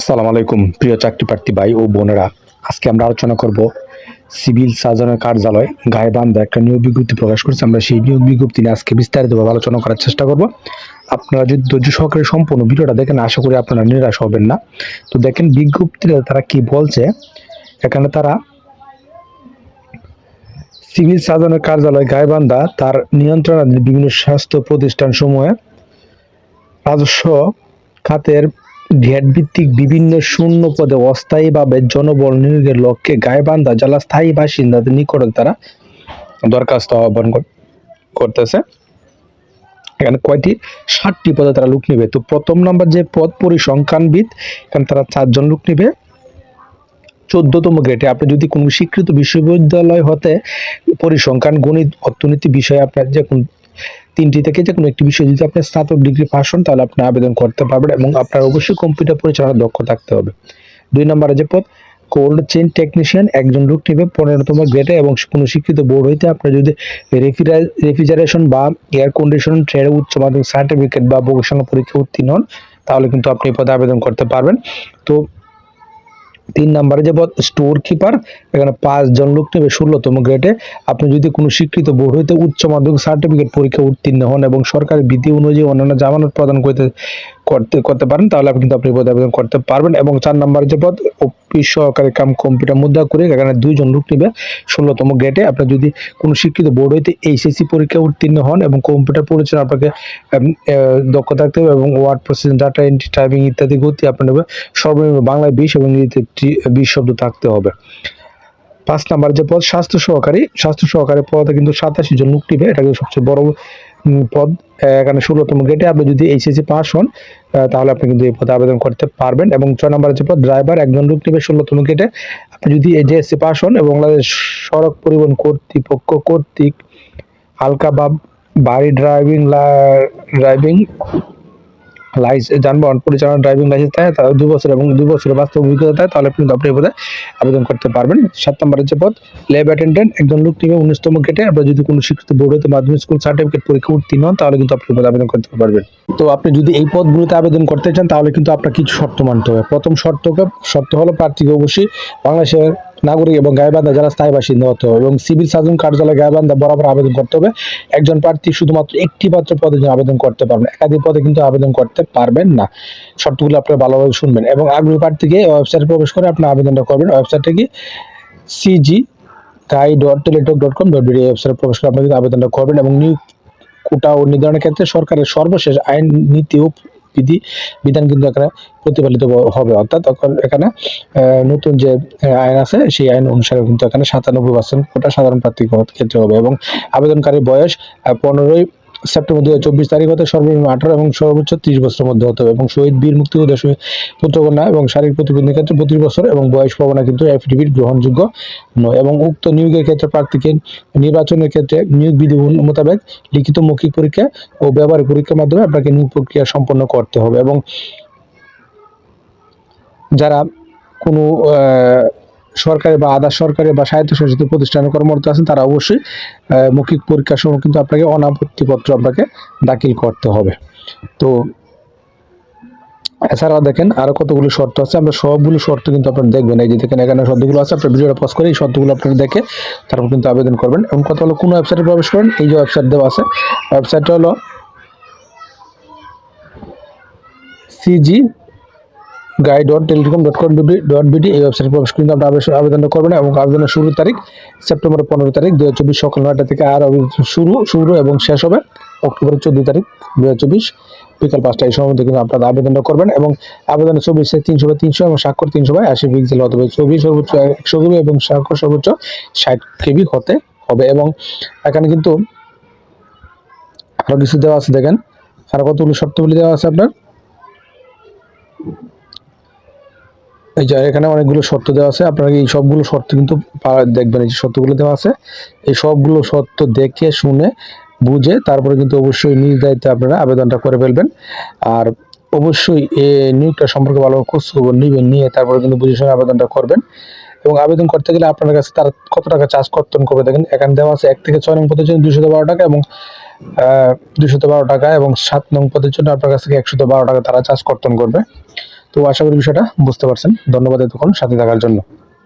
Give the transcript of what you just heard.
আসসালামু আলাইকুম, প্রিয় চাকরি প্রার্থী ভাই ও বোনেরা। আজকে আমরা আলোচনা করব সিভিল সার্জনের কার্যালয় গায়েবান্ধা একটা নিয়োগ বিজ্ঞপ্তি প্রকাশ করেছে। আমরা সেই নিয়োগ বিজ্ঞপ্তি নিয়ে আজকে বিস্তারিতভাবে আলোচনা করার চেষ্টা করব। আপনারা যদি ধৈর্য সহকারে সম্পূর্ণ ভিডিওটা দেখেন, আশা করি আপনারা নিরাশ হবেন না। তো দেখেন, বিজ্ঞপ্তিতে তারা কি বলছে? এখানে তারা সিভিল সার্জনের কার্যালয় গায়েবান্ধা তার নিয়ন্ত্রণাধীন বিভিন্ন স্বাস্থ্য প্রতিষ্ঠান সমূহে রাজস্ব খাতের ঘ্যাট ভিত্তিক বিভিন্ন শূন্য পদে অস্থায়ীভাবে জনবল নিয়োগের লক্ষ্যে গায়েবান্ধা জেলা স্থায়ী বাসিন্দাদের নিকটে তারা দরখাস্ত আহ্বান করতেছে। এখানে কয়টি? ষাটটি পদে তারা লোক নিবে। তো প্রথম নাম্বার যে পদ পরিসংখ্যানবিদ, এখানে তারা চারজন লোক নিবে। চোদ্দতম গ্রেডে আপনি যদি কোনো স্বীকৃত বিশ্ববিদ্যালয় হতে পরিসংখ্যান, গণিত, অর্থনীতি বিষয়ে আপনার যে কোন তিনটি থেকে যে কোনো একটি বিষয় যদি আপনি স্নাতক ডিগ্রি পাস হন, তাহলে আপনি আবেদন করতে পারবেন এবং আপনার অবশ্যই কম্পিউটার পরিচালনার দক্ষ থাকতে হবে। দুই নম্বরে যে পদ কোল্ড চেইন টেকনিশিয়ান একজন লোক নেবে পনেরোতম গ্রেডে এবং কোনো শিক্ষিত বোর্ড হইতে আপনার যদি রেফ্রিজারেশন বা এয়ার কন্ডিশন ট্রেড উচ্চ মাধ্যমিক সার্টিফিকেট বা ভোকেশনাল পরীক্ষা উত্তীর্ণ হন, তাহলে কিন্তু আপনি এই পদে আবেদন করতে পারবেন। তো তিন নম্বরে যে স্টোর কিপার এখানে পাঁচজন লোক নেবে ষোলোতম গ্রেডে আপনি যদি কোনো স্বীকৃত বোর্ড হইতে উচ্চ মাধ্যমিক সার্টিফিকেট পরীক্ষা উত্তীর্ণ হন এবং সরকারি বিধি অনুযায়ী অন্যান্য জামানত প্রদান করতে করতে করতে পারেন, তাহলে আপনি কিন্তু আপনি পদে আবেদন করতে পারবেন এবং চার নম্বর যে পদ, অফিস সহকারী কাম কম্পিউটার মুদ্রা করে এখানে দুইজন লোক নেবে ষোলোতম গেটে আপনি যদি কোনো শিক্ষিত বোর্ড হইতে এইচএসসি পরীক্ষা উত্তীর্ণ হন এবং কম্পিউটার পরিচালনা আপনাকে দক্ষ থাকতে হবে এবং word processing data entry typing ইত্যাদি গতি আপনার সর্বনিম্ন বাংলায় বিশ এবং ইংরেজিতে বিশ শব্দ থাকতে হবে। পাঁচ নাম্বার যে পদ, স্বাস্থ্য সহকারী স্বাস্থ্য সহকারী পদে কিন্তু সাতাশি জন লোক নিবে। এটা কিন্তু সবচেয়ে বড় পদ এখানে ষোলোতম গেটে আপনি যদি এইচএসি পাস হন তাহলে আপনি কিন্তু এই পদে আবেদন করতে পারবেন। এবং ছয় নম্বর যে পদ ড্রাইভার একজন লোক নেবে ষোলোতম গেটে আপনি যদি এজেএসসি পাস হন এবং সড়ক পরিবহন কর্তৃপক্ষ কর্তৃক হালকা বা বাড়ি ড্রাইভিং ড্রাইভিং লাইসেন্স যানবাহন পরিচালনা ড্রাইভিং লাইসেন্স থাকে তার দুই বছর এবং দুই বছরের বাস্তব অভিজ্ঞতা থাকে তাহলে কিন্তু আপনি পদে আবেদন করতে পারবেন। সাত নম্বরের যে পদ ল্যাব অ্যাটেন্ডেন্ট একজন লোক নিবে উনিশতম গেটে আপনার যদি কোনো শিক্ষিত বোর্ড হতে মাধ্যমিক স্কুল সার্টিফিকেট পরীক্ষা উত্তীর্ণ হন, তাহলে কিন্তু আপনি পদে আবেদন করতে পারবেন। তো আপনি যদি এই পদগুলোতে আবেদন করতে চান, তাহলে কিন্তু আপনার কিছু শর্ত মানতে হবে। প্রথম শর্তকে শর্ত হলো প্রার্থীকে অবশ্যই বাংলাদেশের নাগরিক এবং গায়েবান্ধা যারা স্থায়ী বাসিন্দা হতে এবং সিভিল সার্জন কার্যালয় গায়েবান্ধা বরাবর আবেদন করতে হবে, একজন প্রার্থী শুধুমাত্র একটি মাত্র পদে আবেদন করতে পারবেন একাধিক পদে কিন্তু আবেদন করতে পারবেন না। শর্তগুলো আপনারা ভালোভাবে শুনবেন এবং আগ্রহী প্রার্থীকে ওয়েবসাইটে প্রবেশ করে আপনার আবেদনটা করবেন। ওয়েবসাইটে কি? C G guy dot Teletalk dot com dot B D ওয়েবসাইটে প্রবেশ করে আপনি কিন্তু আবেদনটা করবেন এবং নিয়োগ কোটা ও নির্ধারণের ক্ষেত্রে সরকারের সর্বশেষ আইন নীতি ও বিধি, বিধান কিন্তু এখানে প্রতিপালিত হবে। অর্থাৎ তখন এখানে নতুন যে আইন আছে, সেই আইন অনুসারে কিন্তু এখানে সাতানব্বই পার্সেন্ট কোটা সাধারণ প্রার্থী ক্ষেত্রে হবে এবং আবেদনকারী বয়স পনেরোই সেপ্টেম্বর দু চব্বিশ তারিখ হতে সর্বনিম্ন আঠারো এবং সর্বোচ্চ ত্রিশ বছরের মধ্যে হতে হবে এবং শহীদ বীর মুক্তিযোদ্ধা শহীদ পুত্রকন্যা এবং শারীরিক প্রতিবন্ধীর ক্ষেত্রে পঁচিশ বছর এবং বয়স প্রবণা কিন্তু অ্যাফিডেভিট গ্রহণযোগ্য নয় এবং উক্ত নিয়োগের ক্ষেত্রে প্রার্থীকে নির্বাচনের ক্ষেত্রে নিয়োগ বিধি মোতাবেক লিখিত মৌখিক পরীক্ষা ও ব্যবহারিক পরীক্ষার মাধ্যমে আপনাকে নিয়োগ প্রক্রিয়া সম্পন্ন করতে হবে এবং যারা কোনো সরকারি বা আধা সরকারি বা স্বায়ত্তশাসিত প্রতিষ্ঠানে কর্মরত আছেন, তারা অবশ্যই মৌখিক পরীক্ষার সময় কিন্তু আপনাকে অনাপত্তিপত্র আপনাকে দাখিল করতে হবে। তো এছাড়াও দেখেন আরও কতগুলো শর্ত আছে, আমরা সবগুলো শর্ত কিন্তু আপনারা দেখবেন। এই যে দেখেন এখানে শর্তগুলো আছে, আপনার ভিডিওটা পজ করে এই শর্তগুলো আপনারা দেখে তারপর কিন্তু আবেদন করবেন। এবং কথা হলো, কোন ওয়েবসাইটে প্রবেশ করেন? এই যে ওয়েবসাইট দেওয়া আছে ওয়েবসাইটটা হলো C G guy dot telecom dot com dot B D এই ওয়েবসাইটে প্রবেশ কিন্তু আপনি আবেদন- করবেন এবং আবেদনের শুরুর তারিখ সেপ্টেম্বর পনেরো তারিখ দু হাজার চব্বিশ সকাল নয়টা থেকে আর শুরু শুরু এবং শেষ হবে অক্টোবরের চোদ্দ তারিখ দু হাজার চব্বিশ বিকাল পাঁচটা এই সময় কিন্তু আপনারা আবেদনটা করবেন এবং আবেদনের ছবি তিনশো বাই তিনশো এবং স্বাক্ষর তিনশো বাই আশি পিক্সেল হতে হবে ছবি সর্বোচ্চ একশো কেবি এবং স্বাক্ষর সর্বোচ্চ ষাট কেবি হতে হবে এবং এখানে কিন্তু আরও কিছু দেওয়া আছে দেখেন। আরও কতগুলো শর্তগুলি দেওয়া আছে আপনার? এই যে এখানে অনেকগুলো শর্ত দেওয়া আছে। আপনারা এই সবগুলো শর্ত কিন্তু দেখবেন, এই যে শর্তগুলো দেওয়া আছে। এই সবগুলো শর্ত দেখে, শুনে, বুঝে, তারপরে কিন্তু অবশ্যই নিজ দায়িত্বে আপনারা আবেদনটা করে ফেলবেন। আর অবশ্যই এই নিয়োগটা সম্পর্কে ভালো খোঁজ খবর নিবেন, নিয়ে তারপরে কিন্তু বুঝে শুনে আবেদনটা করবেন। এবং আবেদন করতে গেলে আপনার কাছে তার কত টাকা চার্জ কর্তন করবে? দেখেন, এখানে দেওয়া আছে এক থেকে ছয় নং পদের জন্য দুশো বারো টাকা এবং দুশো বারো টাকা এবং সাত নং পদের জন্য আপনার কাছ থেকে একশো বারো টাকা তারা চার্জ কর্তন করবে। তো আশা করি বিষয়টা বুঝতে পারছেন। ধন্যবাদ এতক্ষণ সাথে থাকার জন্য।